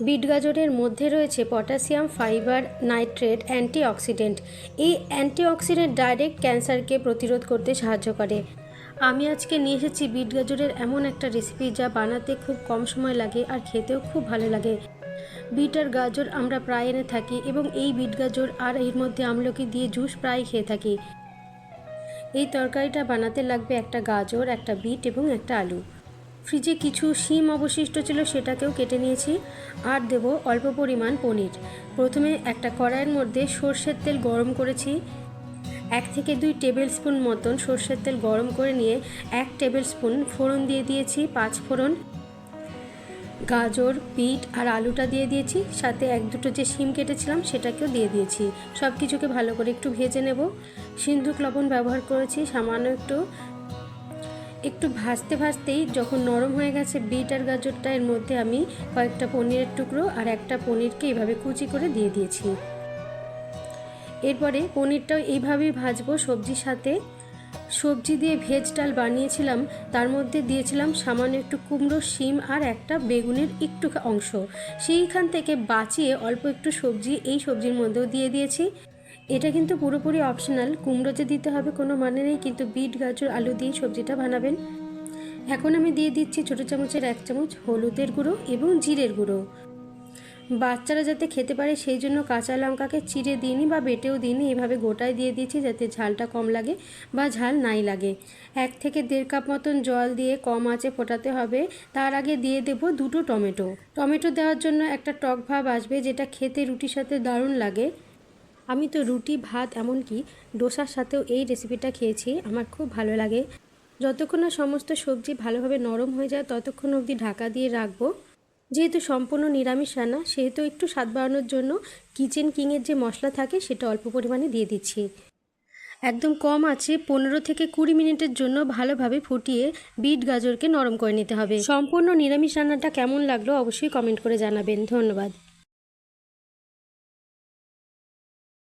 Bit গাজরের মধ্যে রয়েছে পটাশিয়াম, ফাইবার, নাইট্রেট, অ্যান্টিঅক্সিডেন্ট। এই অ্যান্টিঅক্সিডেন্ট ডাইরেক্ট ক্যান্সারকে প্রতিরোধ করতে সাহায্য করে। আমি আজকে নিয়ে এসেছি বিট গাজরের এমন একটা রেসিপি যা বানাতে খুব কম সময় লাগে আর খেতেও খুব ভালো লাগে। বিট আর গাজর আমরা প্রায় এনে থাকি এবং এই বিট গাজর আর এর মধ্যে আমলকি দিয়ে জুস প্রায় খেয়ে থাকি। এই তরকারিটা বানাতে লাগবে একটা গাজর, একটা বিট এবং একটা আলু। ফ্রিজে কিছু শিম অবশিষ্ট ছিল, সেটাকেও কেটে নিয়েছি। আর দেব অল্প পরিমাণ পনির। প্রথমে একটা কড়াইয়ের মধ্যে সর্ষের তেল গরম করেছি। এক থেকে দুই টেবিল স্পুন মতন সর্ষের তেল গরম করে নিয়ে এক টেবিল স্পুন ফোড়ন দিয়ে দিয়েছি, পাঁচ ফোড়ন। গাজর, বিট আর আলুটা দিয়ে দিয়েছি। সাথে এক দুটো যে শিম কেটেছিলাম, সেটাকেও দিয়ে দিয়েছি। সব কিছুকে ভালো করে একটু ভেজে নেব। সিন্ধুক লবণ ব্যবহার করেছি, সামান্য একটু একটু ভাজতে ভাজতেই যখন নরম হয়ে গেছে বিট আর গাজরটা, এর মধ্যে আমি কয়েকটা পনিরের টুকরো আর একটা পনিরকে এইভাবে কুচি করে দিয়ে দিয়েছি। এরপরে পনিরটাও এইভাবেই ভাজবো। সবজির সাথে সবজি দিয়ে ভেজ ডাল বানিয়েছিলাম, তার মধ্যে দিয়েছিলাম সামান্য একটু কুমড়ো, শিম আর একটা বেগুনের একটু অংশ। সেইখান থেকে বাঁচিয়ে অল্প একটু সবজি, এই সবজির মধ্যেও দিয়ে দিয়েছি। এটা কিন্তু পুরোপুরি অপশনাল কুমড়ো যে দিতে হবে কোনো মানে নেই, কিন্তু বিট, গাজর, আলু দিয়ে সবজিটা বানাবেন। এখন আমি দিয়ে দিচ্ছি ছোটো চামচের এক চামচ হলুদের গুঁড়ো এবং জিরের গুঁড়ো। বাচ্চারা যাতে খেতে পারে সেই জন্য কাঁচা লঙ্কাকে চিড়ে দিইনি বা বেটেও দিইনি, এভাবে গোটায় দিয়ে দিয়েছি যাতে ঝালটা কম লাগে বা ঝাল নাই লাগে। এক থেকে দেড় কাপ মতন জল দিয়ে কম আঁচে ফোটাতে হবে। তার আগে দিয়ে দেব দুটো টমেটো। টমেটো দেওয়ার জন্য একটা টক ভাব আসবে যেটা খেতে রুটির সাথে দারুণ লাগে। আমি তো রুটি, ভাত, এমনকি ডোসার সাথেও এই রেসিপিটা খেয়েছি। আমার খুব ভালো লাগে। যতক্ষণ না সমস্ত সবজি ভালোভাবে নরম হয়ে যায়, ততক্ষণ অবধি ঢাকা দিয়ে রাখব। যেহেতু সম্পূর্ণ নিরামিষ রান্না, সেহেতু একটু স্বাদ বাড়ানোর জন্য কিচেন কিংয়ের যে মশলা থাকে, সেটা অল্প পরিমাণে দিয়ে দিচ্ছি। একদম কম আছে, পনেরো থেকে কুড়ি মিনিটের জন্য ভালোভাবে ফুটিয়ে বিট গাজরকে নরম করে নিতে হবে। সম্পূর্ণ নিরামিষ রান্নাটা কেমন লাগল অবশ্যই কমেন্ট করে জানাবেন। ধন্যবাদ।